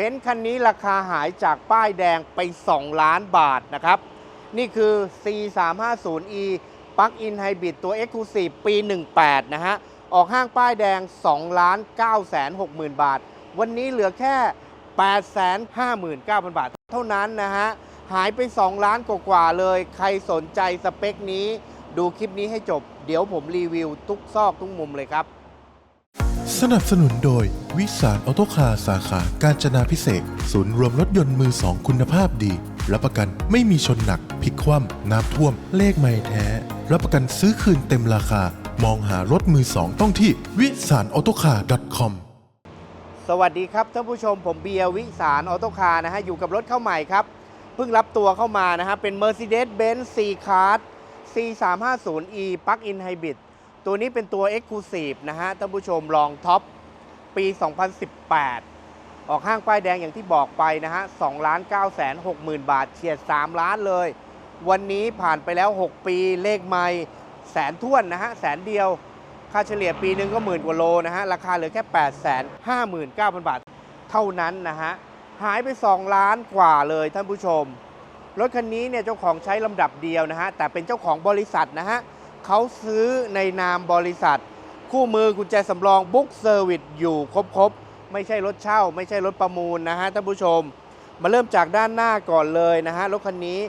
เบนซ์คันนี้ราคาหายจากป้ายแดงไป 2 ล้านบาทนะครับ นี่คือ C350e Plug-in Hybrid ตัว Exclusive ปี 18 นะฮะ ออกห้างป้ายแดง 2 ล้าน9แสน6หมื่นบาท วันนี้เหลือแค่ 8 5 9 0 0 0 บาท เท่านั้นนะฮะ หายไป 2 ล้านกว่าๆเลย ใครสนใจสเปคนี้ ดูคลิปนี้ให้จบ เดี๋ยวผมรีวิวทุกซอกทุกมุมเลยครับ สนับสนุนโดย วิสารออโตคาร์สาขา การจนาพิเศษ ศูนย์รวมรถยนต์มือสองคุณภาพดี รับประกันไม่มีชนหนักพลิกคว่ำน้ำท่วม เลขไม่แท้ รับประกันซื้อคืนเต็มราคา มองหารถมือสองต้องที่วิสารออโตคาร์ .com สวัสดีครับท่านผู้ชมผมเบียร์วิสารออโตคาร์นะฮะอยู่กับรถเข้าใหม่ครับเพิ่งรับตัวเข้ามานะฮะเป็น Mercedes-Benz C-Class C350e Plug-in Hybrid ตัวนี้เป็นตัว Exclusive นะฮะท่านผู้ชมลองท็อปปี 2018 ออกห้างป้ายแดงอย่างที่บอกไปนะฮะ2ล้าน9แสน6หมื่นบาทเฉียด 3 ล้านเลย วันนี้ผ่านไปแล้ว 6 ปีเลขไม่แสนท้วนนะฮะแสนเดียว ค่าเฉลี่ยปีหนึ่งก็หมื่นกว่าโลนะฮะ ราคาเหลือแค่ 8 5 9 0 0 0 บาทเท่านั้นนะฮะ หายไป 2 ล้านกว่าเลยท่านผู้ชม รถคันนี้เนี่ยเจ้าของใช้ลำดับเดียวนะฮะ แต่เป็นเจ้าของบริษัทนะฮะ เขาซื้อในนามบริษัท คู่มือกุญแจสำรองบุ๊กเซอร์วิสอยู่ครบๆ ไม่ใช่รถเช่า ไม่ใช่รถประมูลนะฮะท่านผู้ชม มาเริ่มจากด้านหน้าก่อนเลยนะฮะรถคันนี้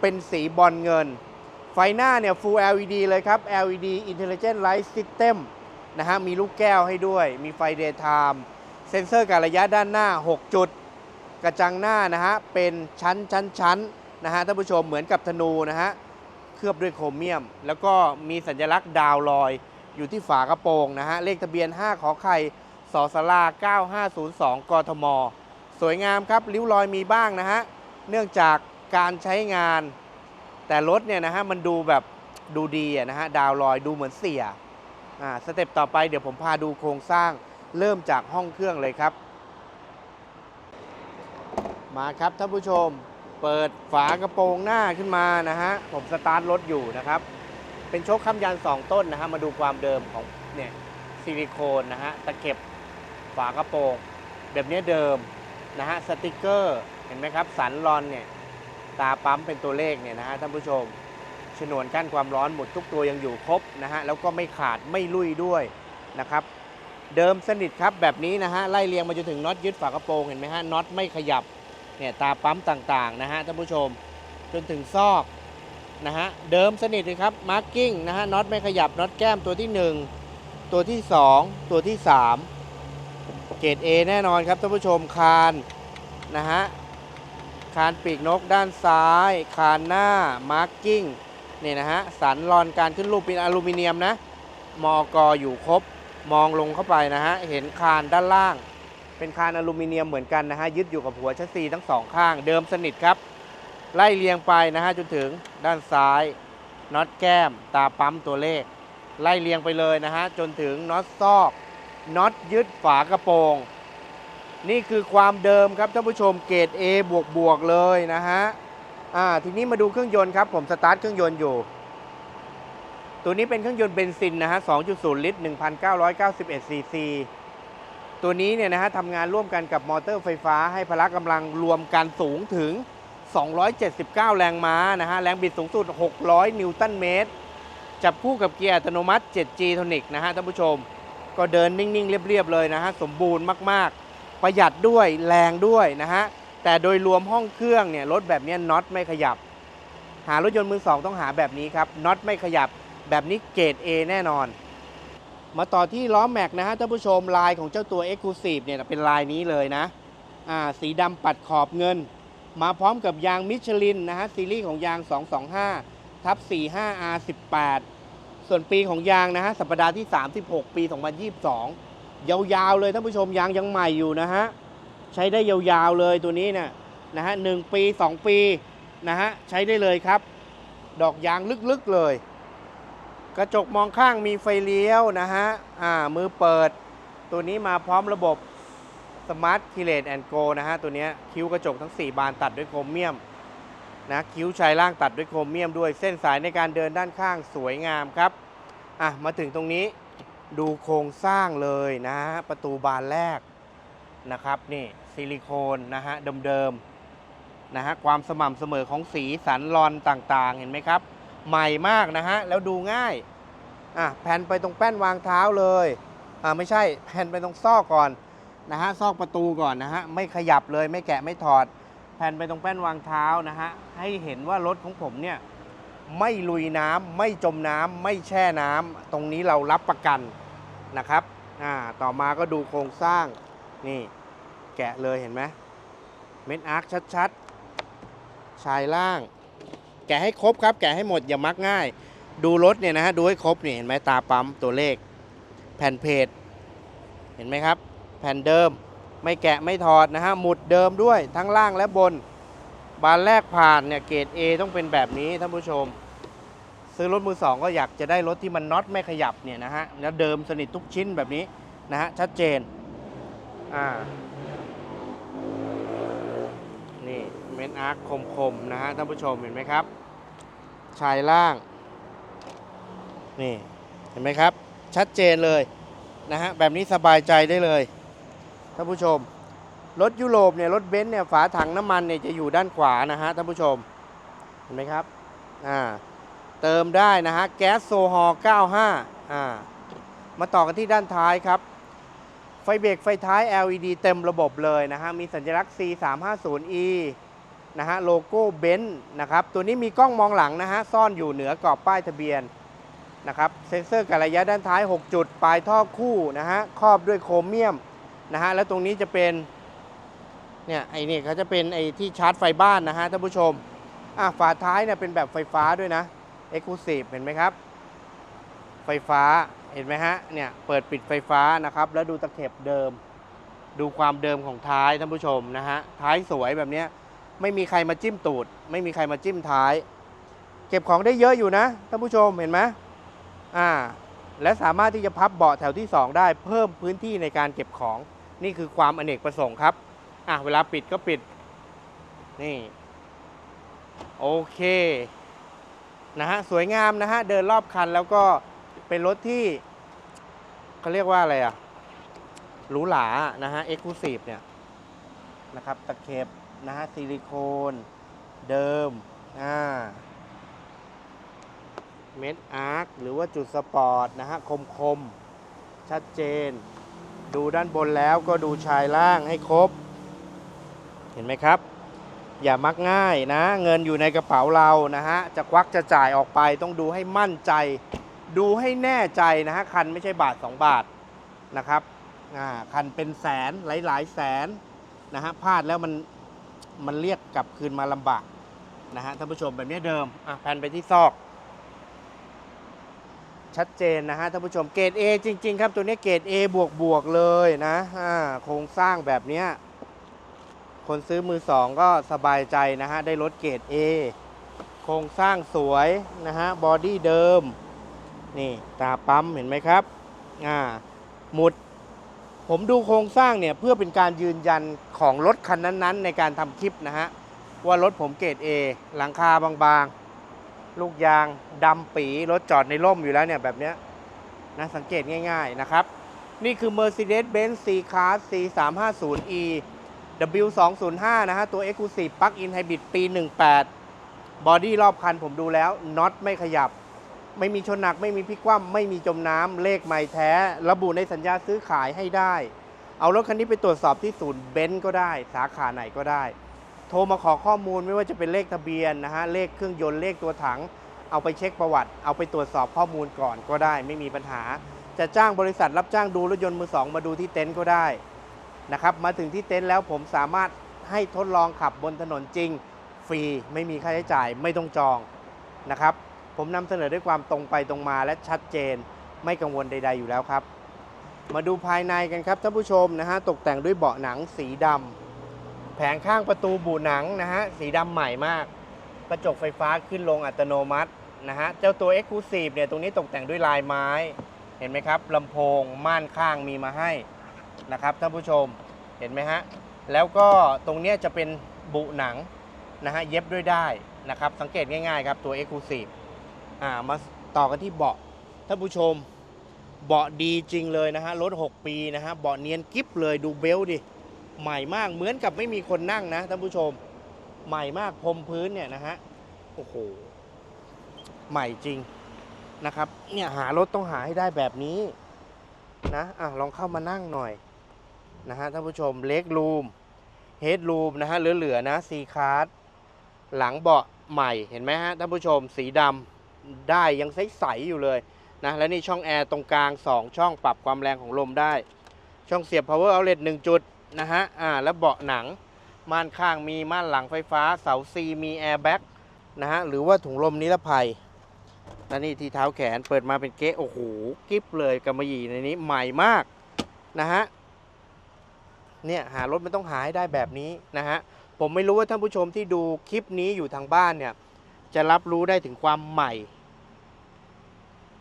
เป็นสีบอลเงิน ไฟหน้าเนี่ย Full LED เลยครับ LED Intelligent Light System นะฮะมีลูกแก้วให้ด้วย มีไฟ Daytime เซ็นเซอร์การระยะด้านหน้า 6 จุด กระจังหน้านะฮะเป็นชั้นชั้นชั้นนะฮะท่านผู้ชมเหมือนกับธนูนะฮะ เคลือบด้วยโครเมียม แล้วก็มีสัญลักษณ์ดาวลอย อยู่ที่ฝากระโปรงนะฮะ เลขทะเบียน 5 ขอไข่สอสลา 9502 กทม สวยงามครับ ริ้วรอยมีบ้างนะฮะ เนื่องจากการใช้งาน แต่รถเนี่ยนะฮะ มันดูแบบดูดีนะฮะ ดาวลอยดูเหมือนเสียอ่า สเต็ปต่อไปเดี๋ยวผมพาดูโครงสร้าง เริ่มจากห้องเครื่องเลยครับ มาครับท่านผู้ชม เปิดฝากระโปรงหน้าขึ้นมานะฮะ ผมสตาร์ทรถอยู่นะครับ เป็นโชคค้ำยัน 2 ต้นนะฮะ มาดูความเดิมของเนี่ยซิลิโคนนะฮะ ตะเข็บฝากระโปรง แบบนี้เดิมนะฮะ สติกเกอร์ เห็นไหมครับ สันรอนเนี่ย ตาปั๊มเป็นตัวเลขเนี่ยนะฮะท่านผู้ชม ฉนวนกั้นความร้อนหมดทุกตัวยังอยู่ครบนะฮะ แล้วก็ไม่ขาดไม่ลุยด้วยนะครับ เดิมสนิทครับแบบนี้นะฮะ ไล่เรียงมาจนถึงน็อตยึดฝากระโปรง เห็นไหมฮะ น็อตไม่ขยับ เนี่ยตาปั๊มต่างๆนะฮะท่านผู้ชมจนถึงซอกนะฮะเดิมสนิทเลยครับมาร์กิ้งนะฮะน็อตไม่ขยับน็อตแก้มตัวที่ 1 ตัวที่ 2 ตัวที่ 3 เกรด A แน่นอนครับท่านผู้ชมคานนะฮะคานปีกนกด้านซ้าย คานหน้ามาร์กิ้งเนี่ยนะฮะสันรอนการขึ้นรูปเป็นอลูมิเนียมนะมอกออยู่ครบมองลงเข้าไปนะฮะเห็นคานด้านล่าง เป็นคานอลูมิเนียมเหมือนกันนะฮะยึดอยู่กับหัวชัสซีทั้งสองข้างเดิมสนิทครับ ไล่เรียงไปนะฮะจนถึงด้านซ้ายน็อตแก้ม ตาปั๊มตัวเลข ไล่เรียงไปเลยนะฮะจนถึงน็อตซอกน็อตยึดฝากระโปรง นี่คือความเดิมครับท่านผู้ชมเกรด A บวกบวกเลยนะฮะอ่าทีนี้มาดูเครื่องยนต์ครับ ผมสตาร์ทเครื่องยนต์อยู่ ตัวนี้เป็นเครื่องยนต์เบนซินนะฮะ 2.0 ลิตร 1,991ซีซี ตัวนี้เนี่ยนะฮะทำงานร่วมกันกับมอเตอร์ไฟฟ้าให้พละกำลังรวมกันสูงถึง 279 แรงม้านะฮะแรงบิดสูงสุด 600 นิวตันเมตร จับคู่กับเกียร์อัตโนมัติ 7G Tonic นะฮะท่านผู้ชม ก็เดินนิ่ง ๆ เรียบ ๆ เลยนะฮะสมบูรณ์มาก ๆ ประหยัดด้วยแรงด้วยนะฮะแต่โดยรวมห้องเครื่องเนี่ยรถแบบเนี้ยน็อตไม่ขยับ หารถยนต์มือสองต้องหาแบบนี้ครับน็อตไม่ขยับแบบนี้เกรด A แน่นอน มาต่อที่ล้อแม็กนะฮะท่านผู้ชมลายของเจ้าตัว Exclusive เนี่ยเป็นลายนี้เลยนะอ่าสีดำปัดขอบเงิน มาพร้อมกับยางมิชลินนะฮะซีรีส์ของยาง 225ทับ 45R18 ส่วนปีของยางนะฮะสัปดาห์ที่ 36 ปี 2022 ยาวๆเลยท่านผู้ชมยางยังใหม่อยู่นะฮะใช้ได้ยาวๆเลยตัวนี้เนี่ยนะฮะหนึ่งปี 2 ปีนะฮะใช้ได้เลยครับ ดอกยางลึกๆเลย กระจกมองข้างมีไฟเลี้ยวนะฮะอ่ามือเปิด ตัวนี้มาพร้อมระบบ Smart k i l a t and Go นะฮะ ตัวนี้คิ้วกระจกทั้ง 4 บานตัดด้วยโครเมียมนะคิ้วชายล่างตัดด้วยโครเมียมด้วยเส้นสายในการเดินด้านข้างสวยงามครับอะมาถึงตรงนี้ดูโครงสร้างเลยนะฮะประตูบานแรกนะครับนี่ซิลิโคนนะฮะเดิมๆนะฮะความสม่ำเสมอของสีสันรอนต่างๆ เห็นไหมครับ ใหม่มากนะฮะ แล้วดูง่ายอะแผ่นไปตรงแป้นวางเท้าเลยอ่าไม่ใช่แผ่นไปตรงซอกก่อนนะฮะซอกประตูก่อนนะฮะไม่ขยับเลยไม่แกะไม่ถอด แผ่นไปตรงแป้นวางเท้านะฮะให้เห็นว่ารถของผมเนี่ยไม่ลุยน้ำไม่จมน้ำไม่แช่น้ำตรงนี้เรารับประกันนะครับอ่าต่อมาก็ดูโครงสร้างนี่แกะเลยเห็นไหมเม็ดอาร์คชัดๆ ชายล่าง แกะให้ครบครับ แกะให้หมดอย่ามักง่าย ดูรถเนี่ยนะฮะดูให้ครบนี่เห็นไหมตาปั๊มตัวเลข แผ่นเพจเห็นไหมครับ แผ่นเดิมไม่แกะไม่ถอดนะฮะหมุดเดิมด้วยทั้งล่างและบน บานแรกผ่านเนี่ยเกรด A ต้องเป็นแบบนี้ท่านผู้ชม ซื้อรถมือสองก็อยากจะได้รถที่มันน็อตไม่ขยับเนี่ยนะฮะแล้วเดิมสนิททุกชิ้นแบบนี้นะฮะชัดเจนอ่านี่เมนอาร์คคมๆนะฮะท่านผู้ชมเห็นไหมครับ ชายล่าง นี่ เห็นไหมครับ ชัดเจนเลยนะฮะ แบบนี้สบายใจได้เลยท่านผู้ชม รถยุโรปเนี่ย รถเบนซ์เนี่ย ฝาถังน้ำมันเนี่ยจะอยู่ด้านขวานะฮะท่านผู้ชม เห็นไหมครับ อ่า เติมได้นะฮะ แก๊สโซฮอล์95 อ่า มาต่อกันที่ด้านท้ายครับไฟเบรกไฟท้าย LED เต็มระบบเลยนะฮะ มีสัญลักษณ์ C350E นะฮะโลโก้เบนซ์นะครับตัวนี้มีกล้องมองหลังนะฮะซ่อนอยู่เหนือกรอบป้ายทะเบียนนะครับเซ็นเซอร์การระยะด้านท้าย 6 จุด ปลายท่อคู่นะฮะครอบด้วยโครเมียมนะฮะแล้วตรงนี้จะเป็นเนี่ยไอ้นี่เขาจะเป็นไอ้ที่ชาร์จไฟบ้านนะฮะท่านผู้ชมอะฝาท้ายเนี่ยเป็นแบบไฟฟ้าด้วยนะ Exclusive เห็นไหมครับ ไฟฟ้าเห็นไหมฮะเนี่ยเปิดปิดไฟฟ้านะครับ แล้วดูตะเข็บเดิม ดูความเดิมของท้ายท่านผู้ชมนะฮะท้ายสวยแบบเนี้ย ไม่มีใครมาจิ้มตูด ไม่มีใครมาจิ้มท้าย เก็บของได้เยอะอยู่นะท่านผู้ชมเห็นไหมอ่า และสามารถที่จะพับเบาะแถวที่ 2 ได้เพิ่มพื้นที่ในการเก็บของ นี่คือความอเนกประสงค์ครับ อะเวลาปิดก็ปิด นี่ โอเค นะฮะ สวยงามนะฮะ เดินรอบคันแล้วก็เป็นรถที่เขาเรียกว่าอะไรอะหรูหรานะฮะเอ็กซ์คลูซีฟเนี่ยนะครับตะเข็บ นะฮะซิลิโคนเดิมอ่าเม็ดอาร์คหรือว่าจุดสปอร์ตนะฮะคมคมชัดเจน ดูด้านบนแล้วก็ดูชายล่างให้ครบ เห็นไหมครับ อย่ามักง่ายนะ เงินอยู่ในกระเป๋าเรานะฮะ จะควักจะจ่ายออกไปต้องดูให้มั่นใจ ดูให้แน่ใจนะฮะ คันไม่ใช่บาท 2 บาทนะครับอ่าคันเป็นแสนหลายๆ แสนนะฮะพลาดแล้วมัน มันเรียกกลับคืนมาลำบากนะฮะท่านผู้ชมแบบนี้เดิมอะแผ่นไปที่ซอก ชัดเจนนะฮะท่านผู้ชมเกรด A จริง ๆ ครับ ตัวนี้เกรด A บวกบวกๆเลยนะอ่าโครงสร้างแบบเนี้ยคนซื้อมือสองก็สบายใจนะฮะได้รถเกรด A โครงสร้างสวยนะฮะบอดี้เดิม นี่ตาปั๊มเห็นไหมครับอ่าหมุด ผมดูโครงสร้างเนี่ยเพื่อเป็นการยืนยันของรถคันนั้นๆ ในการทำคลิปนะฮะ ว่ารถผมเกรด A หลังคาบางๆ ลูกยางดำปีรถจอดในร่มอยู่แล้วเนี่ยแบบเนี้ยนะสังเกตง่ายๆนะครับ นี่คือ Mercedes-Benz C-Class C350E W205 นะฮะ ตัว Exclusive Plug-in Hybrid ปี 18 บอดี้รอบคันผมดูแล้วน็อตไม่ขยับ ไม่มีชนหนักไม่มีพลิกคว่ำไม่มีจมน้ำเลขใหม่แท้ ระบุในสัญญาซื้อขายให้ได้ เอารถคันนี้ไปตรวจสอบที่ศูนย์เบนซ์ก็ได้ สาขาไหนก็ได้ โทรมาขอข้อมูลไม่ว่าจะเป็นเลขทะเบียนนะฮะเลขเครื่องยนต์เลขตัวถัง เอาไปเช็คประวัติ เอาไปตรวจสอบข้อมูลก่อนก็ได้ ไม่มีปัญหา จะจ้างบริษัทรับจ้างดูรถยนต์มือสองมาดูที่เต็นท์ก็ได้นะครับมาถึงที่เต็นท์แล้วผมสามารถให้ทดลองขับบนถนนจริง ฟรีไม่มีค่าใช้จ่ายไม่ต้องจองนะครับ ผมนำเสนอด้วยความตรงไปตรงมาและชัดเจน ไม่กังวลใด ๆ อยู่แล้วครับ มาดูภายในกันครับท่านผู้ชมนะฮะตกแต่งด้วยเบาะหนังสีดำแผงข้างประตูบูหนังนะฮะสีดำใหม่มาก กระจกไฟฟ้าขึ้นลงอัตโนมัตินะฮะเจ้าตัว Exclusive เนี่ยตรงนี้ตกแต่งด้วยลายไม้เห็นไหมครับลำโพงม่านข้างมีมาให้นะครับท่านผู้ชมเห็นไหมฮะแล้วก็ตรงเนี้ยจะเป็นบุหนังนะฮะเย็บด้วยได้นะครับสังเกตง่ายๆครับตัว Exclusive อ่ามาต่อกันที่เบาะท่านผู้ชมเบาะดีจริงเลยนะฮะรถ 6 ปีนะฮะเบาะเนียนกิฟเลยดูเบลดิใหม่มากเหมือนกับไม่มีคนนั่งนะท่านผู้ชม ใหม่มากพรมพื้นเนี่ยนะฮะโอ้โหใหม่จริงนะครับ เนี่ยหารถต้องหาให้ได้แบบนี้นะอะลองเข้ามานั่งหน่อยนะฮะท่านผู้ชมเล็กรูมเฮดรูมนะฮะเหลือๆนะซีคาร์ดหลังเบาะใหม่เห็นไหมฮะท่านผู้ชมสีดำ ได้ยังใสๆอยู่เลยนะแล้วนี่ช่องแอร์ตรงกลาง 2 ช่องปรับความแรงของลมได้ ช่องเสียบ power outlet 1 จุดนะฮะอ่าแล้วเบาะหนัง ม่านข้างมีม่านหลังไฟฟ้า เสาซีมีแอร์แบ็กนะฮะหรือว่าถุงลมนิรภัยและนี่ที่เท้าแขนเปิดมาเป็นเก๊โอ้โหกิฟเลยกำมะหยี่ในนี้ใหม่มากนะฮะเนี่ยหารถมันต้องหาให้ได้แบบนี้นะฮะผมไม่รู้ว่าท่านผู้ชมที่ดูคลิปนี้อยู่ทางบ้านเนี่ย จะรับรู้ได้ถึงความใหม่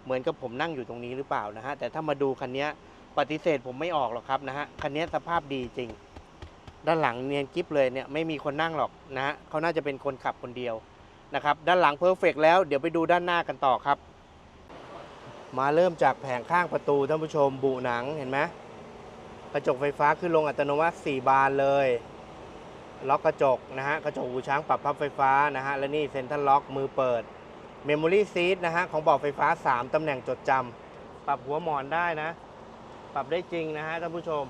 เหมือนกับผมนั่งอยู่ตรงนี้หรือเปล่านะฮะ แต่ถ้ามาดูคันนี้ปฏิเสธผมไม่ออกหรอกครับนะฮะ คันนี้สภาพดีจริง ด้านหลังเนียนกิฟเลยเนี่ยไม่มีคนนั่งหรอกนะฮะเขาน่าจะเป็นคนขับคนเดียวนะครับ ด้านหลังเพอร์เฟกแล้วเดี๋ยวไปดูด้านหน้ากันต่อครับ มาเริ่มจากแผงข้างประตูท่านผู้ชมบุหนังเห็นไหมกระจกไฟฟ้าขึ้นลงอัตโนมัติ 4 บานเลย ล็อกกระจกนะฮะกระจกหูช้างปรับพับไฟฟ้านะฮะและนี่เซ็นทรัลล็อกมือเปิดเมมโมรี่ซีทนะฮะของเบาะไฟฟ้า 3 ตำแหน่งจดจำปรับหัวหมอนได้นะ ปรับได้จริงนะฮะท่านผู้ชม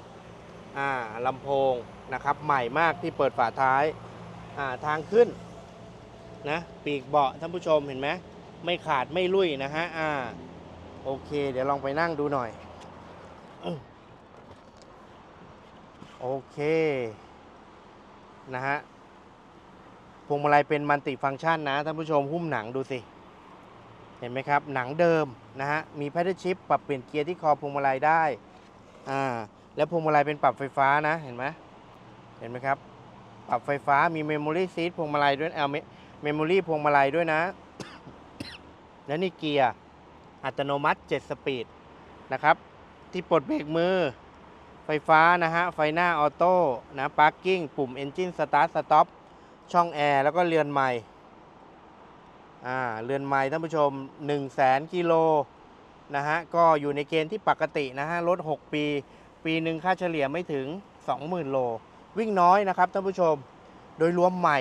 อ่าลำโพงนะครับใหม่มากที่เปิดฝาท้ายอ่าทางขึ้นนะปีกเบาะท่านผู้ชมเห็นไหมไม่ขาดไม่ลุยนะฮะอ่าโอเค เดี๋ยวลองไปนั่งดูหน่อย โอเค นะฮะพวงมาลัยเป็นมัลติฟังก์ชันนะท่านผู้ชมหุ้มหนังดูสิ เห็นไหมครับ หนังเดิมนะฮะมีแพดเดิลชิปปรับเปลี่ยนเกียร์ที่คอพวงมาลัยได้อ่าแล้วพวงมาลัยเป็นปรับไฟฟ้านะเห็นไหมเห็นไหมครับ ปรับไฟฟ้ามีเมมโมรี่ซีทพวงมาลัยด้วยเอาเมมโมรี่พวงมาลัยด้วยนะแล้วนี่เกียร์อัตโนมัติ 7 สปีดนะครับ ที่ปลดเบรกมือ ไฟฟ้านะฮะ ไฟหน้าออโต้นะพาร์กิ้งปุ่ม Engine Start Stop ช่องแอร์แล้วก็เรือนใหม่อ่าเรือนใหม่ท่านผู้ชม 1 0 0 0 0แสนกิโลนะฮะ ก็อยู่ในเกณฑ์ที่ปกตินะฮะ รถ 6 ปี ปีหนึ่งค่าเฉลี่ยไม่ถึง 20,000 โล วิ่งน้อยนะครับท่านผู้ชมโดยรวมใหม่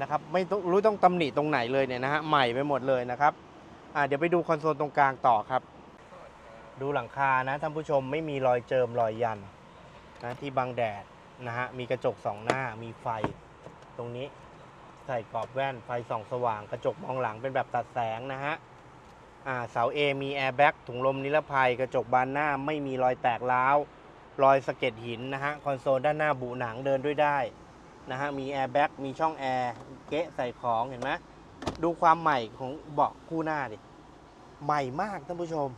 นะครับไม่ต้องรู้ต้องตำหนิตรงไหนเลยเนี่ยนะฮะใหม่ไปหมดเลยนะครับอ่าเดี๋ยวไปดูคอนโซลตรงกลางต่อครับ ดูหลังคานะท่านผู้ชมไม่มีรอยเจิมรอยยันนะที่บังแดดนะฮะมีกระจกสองหน้ามีไฟตรงนี้ใส่กรอบแว่นไฟส่องสว่าง กระจกมองหลังเป็นแบบตัดแสงนะฮะอ่าเสา A มีแอร์แบ็กถุงลมนิรภัย กระจกบานหน้าไม่มีรอยแตกร้าวรอยสะเก็ดหินนะฮะคอนโซลด้านหน้าบุหนังเดินด้วยได้นะฮะมีแอร์แบ็กมีช่องแอร์เกะใส่ของเห็นไหมดูความใหม่ของเบาะคู่หน้าดิใหม่มากท่านผู้ชม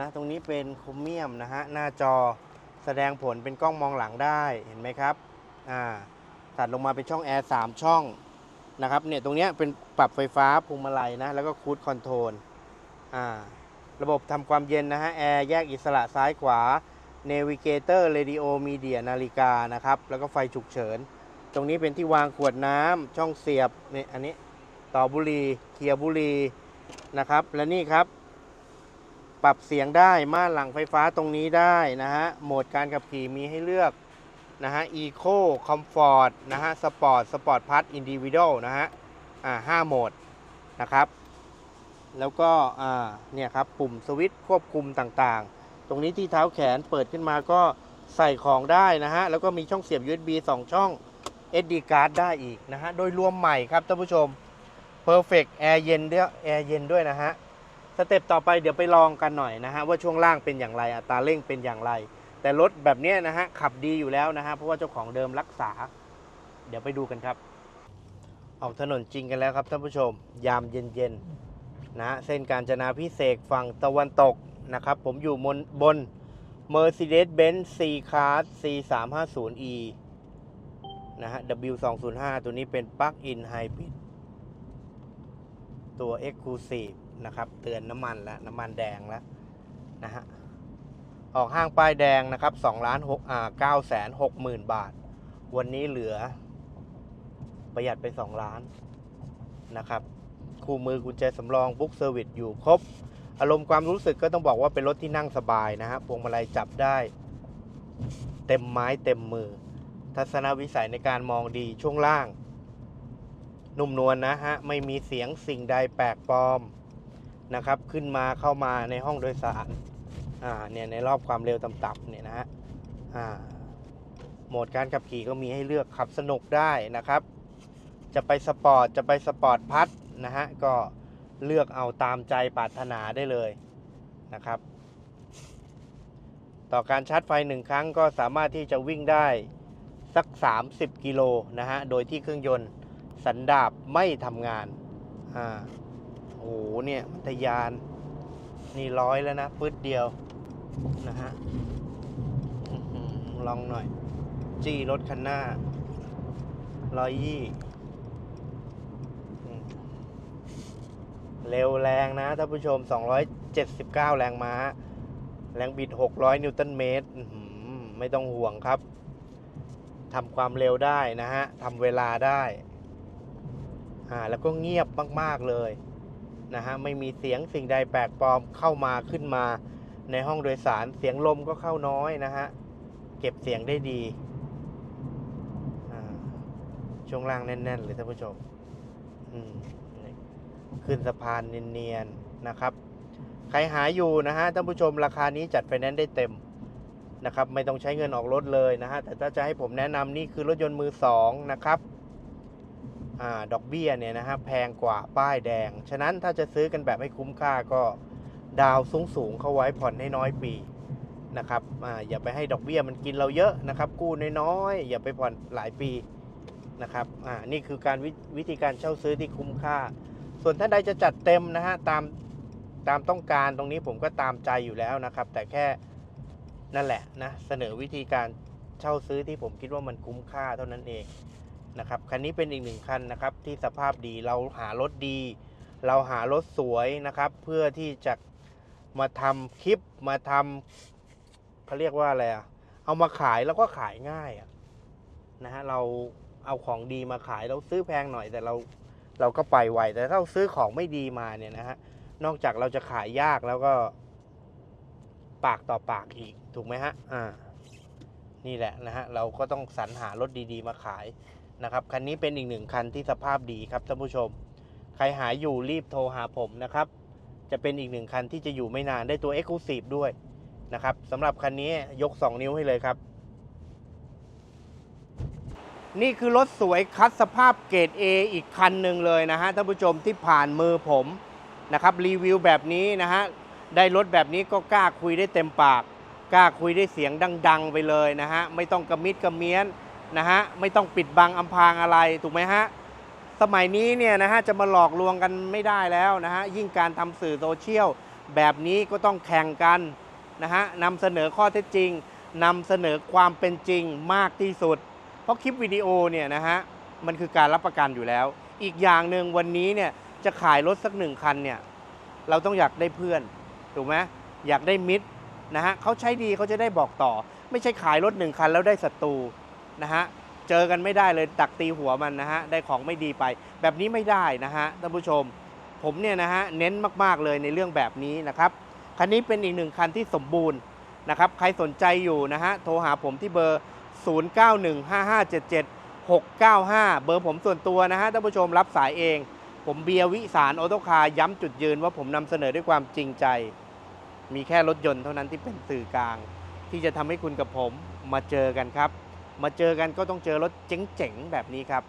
นะตรงนี้เป็นโครเมียมนะฮะหน้าจอแสดงผลเป็นกล้องมองหลังได้เห็นไหมครับอ่าตัดลงมาเป็นช่องแอร์3ช่องนะครับเนี่ยตรงเนี้ยเป็นปรับไฟฟ้าพวงมาลัยนะแล้วก็คูดคอนโทรลอ่าระบบทำความเย็นนะฮะแอร์แยกอิสระซ้ายขวาเนวิเกเตอร์เรดิโอมีเดียนาฬิกานะครับแล้วก็ไฟฉุกเฉิน ตรงนี้เป็นที่วางขวดน้ำช่องเสียบเนี่ยอันนี้ต่อบุหรีเคลียบุหรีนะครับและนี่ครับ ปรับเสียงได้ม่านหลังไฟฟ้าตรงนี้ได้นะฮะ โหมดการขับขี่มีให้เลือกนะฮะ Eco Comfort นะฮะ Sport Sport Plus Individual นะฮะ อ่าห้าโหมดนะครับ แล้วก็อ่าเนี่ยครับ ปุ่มสวิตช์ควบคุมต่างๆ ตรงนี้ที่เท้าแขนเปิดขึ้นมาก็ใส่ของได้นะฮะ แล้วก็มีช่องเสียบ USB 2 ช่อง SD card ได้อีกนะฮะ โดยรวมใหม่ครับท่านผู้ชม Perfect แอร์เย็นด้วยแอร์เย็นด้วยนะฮะ สเต็ปต่อไปเดี๋ยวไปลองกันหน่อยนะฮะว่าช่วงล่างเป็นอย่างไรอัตราเร่งเป็นอย่างไร แต่รถแบบนี้นะฮะขับดีอยู่แล้วนะฮะเพราะว่าเจ้าของเดิมรักษา เดี๋ยวไปดูกันครับ ออกถนนจริงกันแล้วครับท่านผู้ชม ยามเย็นๆนะฮะเส้นการจนาพิเศษฝั่งตะวันตกนะครับผมอยู่บนบน Mercedes-Benz C-Class C350e นะฮะ W205 ตัวนี้เป็น Plug-in Hybrid ตัว Exclusive นะครับ เตือนน้ำมันแล้วน้ำมันแดงแล้วนะฮะออกห้างป้ายแดงนะครับ2ล้าน6อ่า9แสน6หมื่นบาท วันนี้เหลือ ประหยัดไป2ล้านนะครับ คู่มือกุญแจสำรองบุ๊กเซอร์วิสอยู่ครบ อารมณ์ความรู้สึกก็ต้องบอกว่าเป็นรถที่นั่งสบายนะฮะพวงมาลัยจับได้ เต็มไม้เต็มมือ ทัศนวิสัยในการมองดีช่วงล่าง นุ่มนวลนะฮะ ไม่มีเสียงสิ่งใดแปลกปลอม นะครับ ขึ้นมาเข้ามาในห้องโดยสารอ่าเนี่ยในรอบความเร็วต่ำๆเนี่ยนะฮะอ่าโหมดการขับขี่ก็มีให้เลือกขับสนุกได้นะครับ จะไปสปอร์ตจะไปสปอร์ตพัทนะฮะก็เลือกเอาตามใจปรารถนาได้เลยนะครับ ต่อการชาร์จไฟหนึ่งครั้งก็สามารถที่จะวิ่งได้สัก 30 กิโลนะฮะ โดยที่เครื่องยนต์สันดาบไม่ทำงานอ่า หเนี่ยมันทะยาน นี่ร้อยแล้วนะปื๊ดเดียวนะฮะลองหน่อย จี้รถคันหน้าร้อยยี่เร็วแรงนะท่านผู้ชม 279 แรงม้า แรงบิด 600 นิวตันเมตร ไม่ต้องห่วงครับ ทำความเร็วได้นะฮะ ทำเวลาได้ อ่า แล้วก็เงียบมาก ๆ เลย นะฮะไม่มีเสียงสิ่งใดแปลกปลอมเข้ามาขึ้นมาในห้องโดยสารเสียงลมก็เข้าน้อยนะฮะเก็บเสียงได้ดีช่วงล่างแน่น ๆ เลยท่านผู้ชมขึ้นสะพานเนียนๆนะครับ ใครหาอยู่นะฮะท่านผู้ชมราคานี้จัดไฟแนนซ์ได้เต็มนะครับ ไม่ต้องใช้เงินออกรถเลยนะฮะแต่ถ้าจะให้ผมแนะนำนี่คือรถยนต์มือสองนะครับ ดอกเบี้ยเนี่ยนะฮะแพงกว่าป้ายแดง ฉะนั้นถ้าจะซื้อกันแบบให้คุ้มค่าก็ดาวสูงสูงๆเข้าไว้ผ่อนให้น้อยปีนะครับออย่าไปให้ดอกเบี้ยมันกินเราเยอะนะครับ กู้น้อยๆอย่าไปผ่อนหลายปีนะครับนี่คือการววิธีการเช่าซื้อที่คุ้มค่า ส่วนท่านใดจะจัดเต็มนะฮะตามตามต้องการตรงนี้ผมก็ตามใจอยู่แล้วนะครับ แต่แค่นั่นแหละนะเสนอวิธีการเช่าซื้อที่ผมคิดว่ามันคุ้มค่าเท่านั้นเอง นะครับคันนี้เป็นอีกหนึ่งคันนะครับที่สภาพดีเราหารถดี เราหารถสวยนะครับ เพื่อที่จะมาทำคลิปมาทำเขาเรียกว่าอะไรอะเอามาขายแล้วก็ขายง่ายอะนะฮะเราเอาของดีมาขายเราซื้อแพงหน่อยแต่เราเราก็ไปไวแต่ถ้าเราซื้อของไม่ดีมาเนี่ยนะฮะนอกจากเราจะขายยากแล้วก็ ปากต่อปากอีกถูกไหมฮะอ่านี่แหละนะฮะเราก็ต้องสรรหารถดี ๆ มาขาย นะครับคันนี้เป็นอีกหนึ่งคันที่สภาพดีครับท่านผู้ชม ใครหาอยู่รีบโทรหาผมนะครับ จะเป็นอีกหนึ่งคันที่จะอยู่ไม่นานได้ตัว Exclusive ด้วยนะครับสำหรับคันนี้ยก 2 นิ้วให้เลยครับ นี่คือรถสวยคัดสภาพเกรด A อีกคันหนึ่งเลยนะฮะท่านผู้ชมที่ผ่านมือผมนะครับรีวิวแบบนี้นะฮะได้รถแบบนี้ก็กล้าคุยได้เต็มปาก กล้าคุยได้เสียงดัง ๆ ไปเลยนะฮะไม่ต้องกระมิดกระเมียน นะฮะไม่ต้องปิดบังอำพรางอะไรถูกไหมฮะสมัยนี้เนี่ยนะฮะจะมาหลอกลวงกันไม่ได้แล้วนะฮะยิ่งการทำสื่อโซเชียลแบบนี้ก็ต้องแข่งกันนะฮะนำเสนอข้อเท็จจริงนำเสนอความเป็นจริงมากที่สุด เพราะคลิปวิดีโอเนี่ยนะฮะมันคือการรับประกันอยู่แล้ว อีกอย่างหนึ่งวันนี้เนี่ยจะขายรถสักหนึ่งคันเนี่ยเราต้องอยากได้เพื่อนถูกไหมอยากได้มิตรนะฮะเขาใช้ดีเขาจะได้บอกต่อ ไม่ใช่ขายรถหนึ่งคันแล้วได้ศัตรู นะฮะเจอกันไม่ได้เลยตักตีหัวมันนะฮะได้ของไม่ดีไป แบบนี้ไม่ได้นะฮะท่านผู้ชม ผมเนี่ยนะฮะเน้นมากๆเลยในเรื่องแบบนี้นะครับคันนี้เป็นอีกหนึ่งคันที่สมบูรณ์นะครับใครสนใจอยู่นะฮะโทรหาผมที่เบอร์ 0915577695 เบอร์ผมส่วนตัวนะฮะท่านผู้ชมรับสายเอง ผมเบียร์วิสารออโตคาร์ย้ำจุดยืนว่าผมนำเสนอด้วยความจริงใจ มีแค่รถยนต์เท่านั้นที่เป็นสื่อกลาง ที่จะทำให้คุณกับผมมาเจอกันครับ มาเจอกันก็ต้องเจอรถเจ๋งๆแบบนี้ครับ